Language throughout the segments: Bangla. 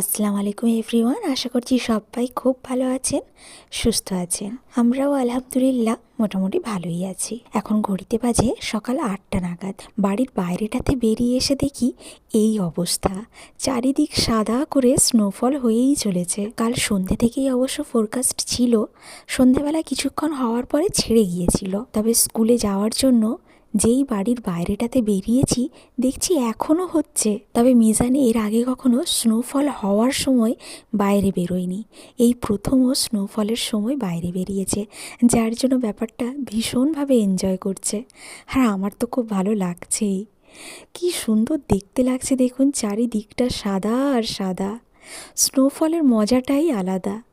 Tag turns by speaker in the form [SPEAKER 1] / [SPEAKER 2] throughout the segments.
[SPEAKER 1] আসসালামু আলাইকুম এভরিওয়ান, আশা করছি সবাই খুব ভালো আছেন, সুস্থ আছেন। আমরাও আলহামদুলিল্লাহ মোটামুটি ভালোই আছি। এখন ঘড়িতে বাজে সকাল আটটা নাগাদ। বাড়ির বাইরেটাতে বেরিয়ে এসে দেখি এই অবস্থা। চারিদিক সাদা করে স্নোফল হয়েই চলেছে। কাল সন্ধ্যে থেকেই অবশ্য ফোরকাস্ট ছিল। সন্ধেবেলা কিছুক্ষণ হওয়ার পরে ছেড়ে গিয়েছিল। তবে স্কুলে যাওয়ার জন্য যেই বাড়ির বাইরেটাতে বেরিয়েছি, দেখছি এখনও হচ্ছে। তবে মিজানে এর আগে কখনো স্নোফল হওয়ার সময় বাইরে বেরোয়নি। এই প্রথমও স্নোফলের সময় বাইরে বেরিয়েছে, যার জন্য ব্যাপারটা ভীষণভাবে এনজয় করছে। আর আমার তো খুব ভালো লাগছেই। কি সুন্দর দেখতে লাগছে দেখুন, চারিদিকটা সাদা আর সাদা। স্নোফলের মজাটাই আলাদা।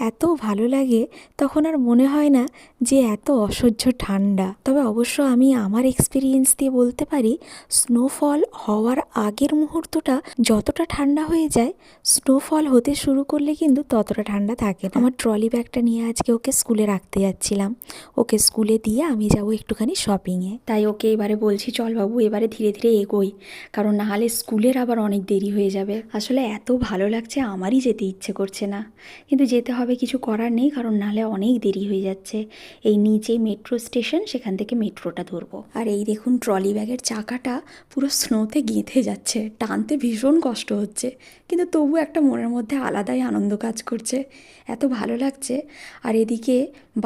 [SPEAKER 1] এত ভালো লাগে তখন আর মনে হয় না যে এত অসহ্য ঠান্ডা। তবে অবশ্য আমি আমার এক্সপিরিয়েন্স দিয়ে বলতে পারি স্নোফল হওয়ার আগের মুহূর্তটা যতটা ঠান্ডা হয়ে যায় স্নোফল হতে শুরু করলে কিন্তু ততটা ঠান্ডা থাকে না। আমার ট্রলি ব্যাগটা নিয়ে আজকে ওকে স্কুলে রাখতে যাচ্ছিলাম। ওকে স্কুলে দিয়ে আমি যাব একটুখানি শপিংয়ে তাই ওকে এবারে বলছি, চল বাবু, এবারে ধীরে ধীরে এগোই। কারণ নাহলে স্কুলের আবার অনেক দেরি হয়ে যাবে। আসলে এত ভালো লাগছে, আমারই যেতে ইচ্ছে করছে না। কিন্তু যেতে হবে কিছু করার নেই, কারণ নাহলে অনেক দেরি হয়ে যাচ্ছে। এই নিচে মেট্রো স্টেশন সেখান থেকে মেট্রোটা ধরবো। আর এই দেখুন ট্রলি ব্যাগের চাকাটা পুরো স্নোতে গেঁথে যাচ্ছে। টানতে ভীষণ কষ্ট হচ্ছে। কিন্তু তবু একটা মনের মধ্যে আলাদাই আনন্দ কাজ করছে। এত ভালো লাগছে। আর এদিকে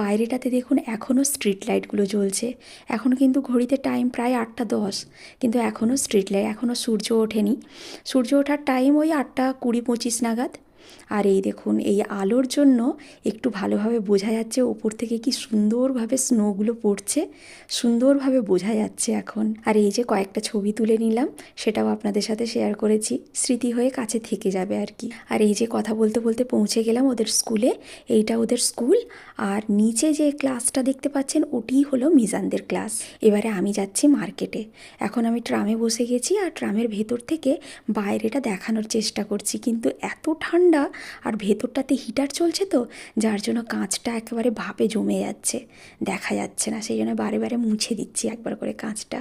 [SPEAKER 1] বাইরেটাতে দেখুন এখনও স্ট্রিট লাইটগুলো জ্বলছে। এখন কিন্তু ঘড়িতে টাইম প্রায় আটটা দশ। কিন্তু এখনও স্ট্রিট লাইট এখনও সূর্য ওঠেনি। সূর্য ওঠার টাইম ওই আটটা কুড়ি পঁচিশ নাগাদ। আর এই দেখুন, এই আলোর জন্য একটু ভালোভাবে বোঝা যাচ্ছে ওপর থেকে কি সুন্দরভাবে স্নোগুলো পড়ছে। সুন্দরভাবে বোঝা যাচ্ছে এখন। আর এই যে কয়েকটা ছবি তুলে নিলাম, সেটাও আপনাদের সাথে শেয়ার করেছি। স্মৃতি হয়ে কাছে থেকে যাবে আর কি। আর এই যে কথা বলতে বলতে পৌঁছে গেলাম ওদের স্কুলে এইটা ওদের স্কুল আর নিচে যে ক্লাসটা দেখতে পাচ্ছেন ওটিই হলো মিজানদের ক্লাস এবারে আমি যাচ্ছি মার্কেটে এখন আমি ট্রামে বসে গেছি, আর ট্রামের ভেতর থেকে বাইরেটা দেখানোর চেষ্টা করছি। কিন্তু এত ঠান্ডা আর ভেতরটাতে হিটার চলছে তো, যার জন্য কাঁচটা একেবারে ভাপে জমে যাচ্ছে। দেখা যাচ্ছে না, সেই জন্য বারে বারে মুছে দিচ্ছি একবার করে কাঁচটা।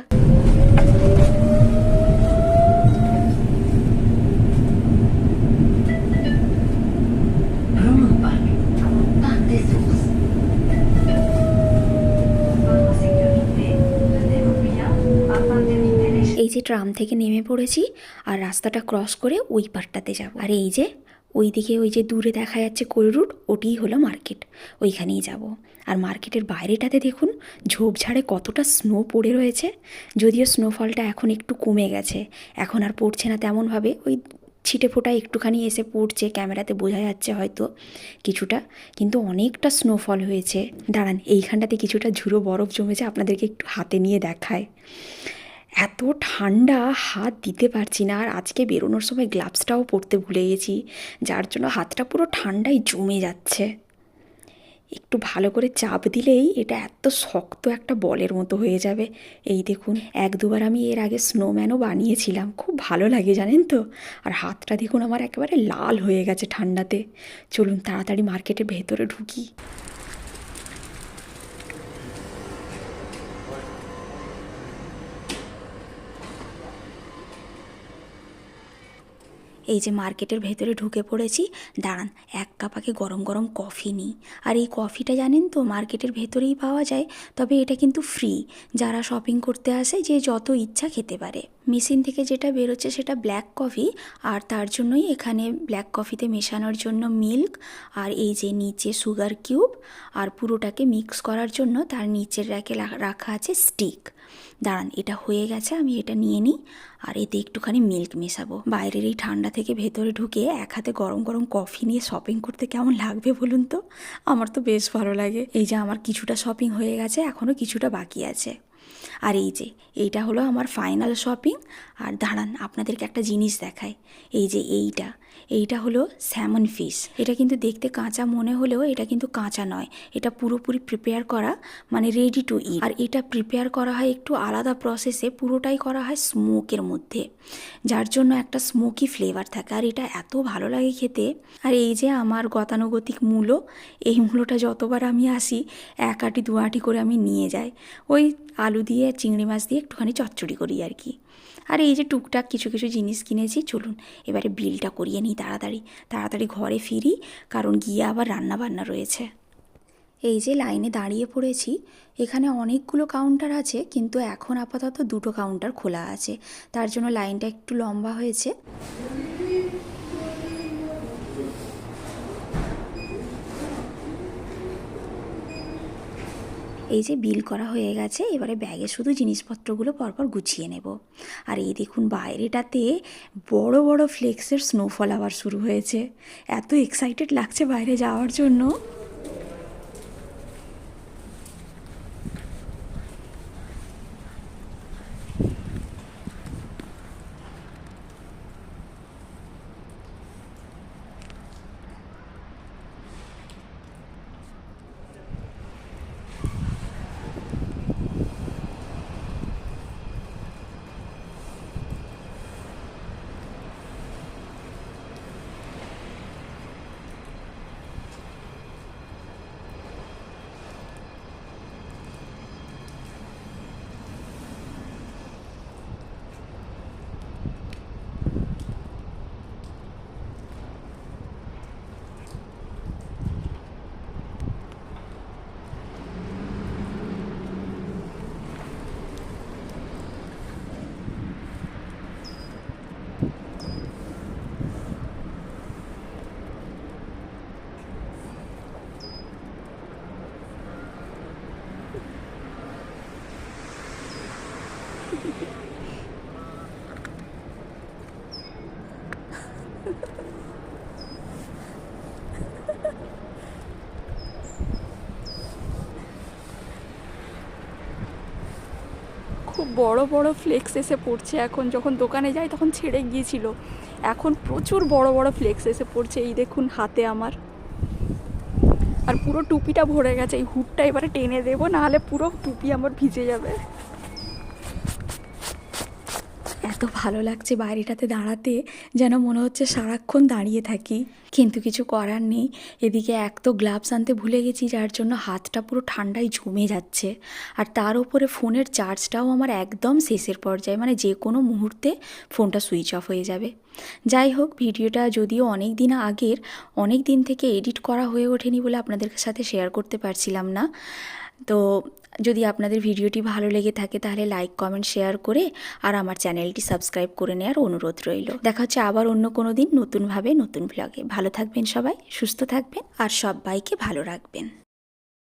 [SPEAKER 1] এই যে ট্রাম থেকে নেমে পড়েছি, আর রাস্তাটা ক্রস করে ওই পারটাতে যাব। আর এই যে ওইদিকে ওই যে দূরে দেখা যাচ্ছে কোল রুট ওটিই হলো মার্কেট। ওইখানেই যাব। আর মার্কেটের বাইরেটাতে দেখুন, ঝোপঝাড়ে কতটা স্নো পড়ে রয়েছে। যদিও স্নোফলটা এখন একটু কমে গেছে। এখন আর পড়ছে না তেমনভাবে। ওই ছিটে ফোটা একটুখানি এসে পড়ছে, ক্যামেরাতে বোঝা যাচ্ছে হয়তো কিছুটা। কিন্তু অনেকটা স্নোফল হয়েছে। দাঁড়ান, এইখানটাতে কিছুটা ঝুড়ো বরফ জমেছে, আপনাদেরকে একটু হাতে নিয়ে দেখায়। এত ঠান্ডা, হাত দিতে পারছি না। আর আজকে বেরোনোর সময় গ্লাভসটাও পরতে ভুলে গেছি, যার জন্য হাতটা পুরো ঠান্ডায় জমে যাচ্ছে। একটু ভালো করে চাপ দিলেই এটা এত শক্ত একটা বলের মতো হয়ে যাবে। এই দেখুন, এক দুবার আমি এর আগে স্নোম্যানও বানিয়েছিলাম। খুব ভালো লাগে, জানেন তো? আর হাতটা দেখুন, আমার একেবারে লাল হয়ে গেছে ঠান্ডাতে। চলুন, তাড়াতাড়ি মার্কেটের ভেতরে ঢুকি। এই যে মার্কেটের ভেতরে ঢুকে পড়েছি, দাঁড়ান, এক কাপ আগে গরম গরম কফি নিই। আর এই কফিটা জানেন তো, মার্কেটের ভেতরেই পাওয়া যায়, তবে এটা কিন্তু ফ্রি যারা শপিং করতে আসে, যে যত ইচ্ছা খেতে পারে। মেশিন থেকে যেটা বেরোচ্ছে সেটা ব্ল্যাক কফি আর তার জন্যই এখানে ব্ল্যাক কফিতে মেশানোর জন্য মিল্ক আর এই যে নিচে সুগার কিউব আর পুরোটাকে মিক্স করার জন্য তার নিচের র্যাকে রাখা আছে স্টিক দাঁড়ান, এটা হয়ে গেছে, আমি এটা নিয়ে নিই। আর এতে একটুখানি মিল্ক মেশাবো। বাইরের এই ঠান্ডা থেকে ভেতরে ঢুকে এক হাতে গরম গরম কফি নিয়ে শপিং করতে কেমন লাগবে বলুন তো? আমার তো বেশ ভালো লাগে। এই যে আমার কিছুটা শপিং হয়ে গেছে এখনও কিছুটা বাকি আছে। আর এই যে, এইটা হলো আমার ফাইনাল শপিং আর দাঁড়ান, আপনাদেরকে একটা জিনিস দেখায় এই যে এইটা এইটা হলো স্যামন ফিশ এটা কিন্তু দেখতে কাঁচা মনে হলেও এটা কিন্তু কাঁচা নয়। এটা পুরোপুরি প্রিপেয়ার করা মানে রেডি টু ইট আর এটা প্রিপেয়ার করা হয় একটু আলাদা প্রসেসে পুরোটাই করা হয় স্মোকের মধ্যে। যার জন্য একটা স্মোকি ফ্লেভার থাকে। আর এটা এত ভালো লাগে খেতে। আর এই যে আমার গতানুগতিক মূলো, এই মূলোটা যতবার আমি আসি, এক আটি, দু আটি করে আমি নিয়ে যাই। ওই আলু দিয়ে চিংড়ি মাছ দিয়ে একটুখানি চচ্চড়ি করি আর কি। আর এই যে টুকটাক কিছু কিছু জিনিস কিনেছি, চলুন এবারে বিলটা করিয়ে নিই তাড়াতাড়ি। তাড়াতাড়ি ঘরে ফিরি, কারণ গিয়ে আবার রান্না বান্না রয়েছে। এই যে লাইনে দাঁড়িয়ে পড়েছি, এখানে অনেকগুলো কাউন্টার আছে, কিন্তু এখন আপাতত দুটো কাউন্টার খোলা আছে। তার জন্য লাইনটা একটু লম্বা হয়েছে। এই যে বিল করা হয়ে গেছে, এবারে ব্যাগে শুধু জিনিসপত্রগুলো পরপর গুছিয়ে নেব। আর এই দেখুন, বাইরেটাতে বড় বড় ফ্লেক্সের স্নোফল আবার শুরু হয়েছে। এত এক্সাইটেড লাগছে বাইরে যাওয়ার জন্য।
[SPEAKER 2] খুব বড় বড় ফ্লেক্স এসে পড়ছে এখন। যখন দোকানে যাই তখন ছেড়ে গিয়েছিল। এখন প্রচুর বড় বড় ফ্লেক্স এসে পড়ছে। এই দেখুন হাতে আমার। আর পুরো টুপিটা ভরে গেছে। এই হুডটা এবারে টেনে দেবো, নাহলে পুরো টুপি আমার ভিজে যাবে।
[SPEAKER 1] এত ভালো লাগছে বাইরেটাতে দাঁড়াতে, যেন মনে হচ্ছে সারাক্ষণ দাঁড়িয়ে থাকি। কিন্তু কিছু করার নেই। এদিকে এক তো গ্লাভস আনতে ভুলে গেছি, যার জন্য হাতটা পুরো ঠান্ডায় জমে যাচ্ছে। আর তার উপরে ফোনের চার্জটাও আমার একদম শেষের পর্যায়ে মানে যে কোনো মুহূর্তে ফোনটা সুইচ অফ হয়ে যাবে। যাই হোক, ভিডিওটা যদিও অনেক দিন আগের, অনেক দিন থেকে এডিট করা হয়ে ওঠেনি বলে আপনাদের সাথে শেয়ার করতে পারছিলাম না। তো যদি আপনাদের ভিডিওটি ভালো লেগে থাকে তাহলে লাইক, কমেন্ট, শেয়ার করে আর আমার চ্যানেলটি সাবস্ক্রাইব করে নেওয়ার অনুরোধ রইল। দেখা হচ্ছে আবার অন্য কোনো দিন নতুনভাবে নতুন ব্লগে ভালো থাকবেন সবাই, সুস্থ থাকবেন আর সবাইকে ভালো রাখবেন।